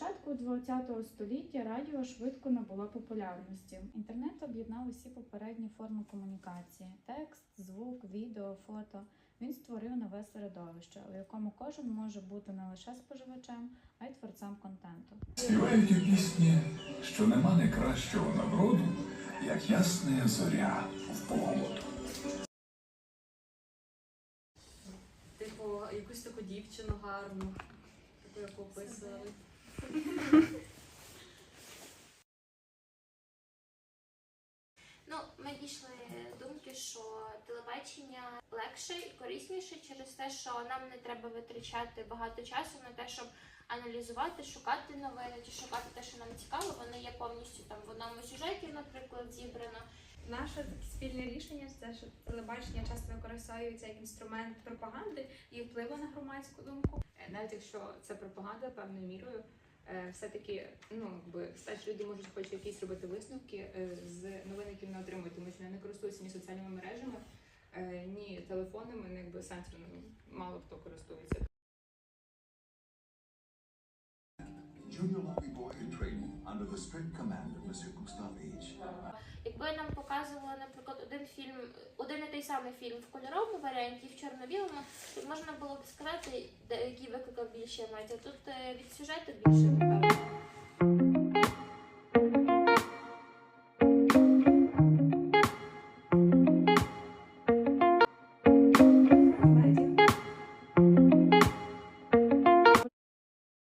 ХХ століття радіо швидко набуло популярності. Інтернет об'єднав усі попередні форми комунікації: текст, звук, відео, фото. Він створив нове середовище, у якому кожен може бути не лише споживачем, а й творцем контенту. Співають у пісні, що нема не кращого нагороду, як ясна зоря в погоду. Типу, якусь таку дівчину гарну, таку, яку описували. Ну, ми дійшли думки, що телебачення легше і корисніше через те, що нам не треба витрачати багато часу на те, щоб аналізувати, шукати новини чи шукати те, що нам цікаво. Воно є повністю там в одному сюжеті, наприклад, зібрано. Наше таке спільне рішення це що телебачення часто використовується як інструмент пропаганди і впливу на громадську думку. Е, навіть якщо це пропаганда певною мірою, все-таки ну якби старші люди можуть хоч якісь робити висновки е, з новин, які вони отримують, тому що вони не користуються ні соціальними мережами, е, ні телефонами, ну, якби сенсорними мало хто користується. Junior Lobby Boy in training under the strict command of Monsieur Gustave H. Показували, наприклад, один фільм, один і той самий фільм в кольоровому варіанті, в чорно-білому, можна було б сказати, який викликав більше емоцій. Тут е, від сюжету більше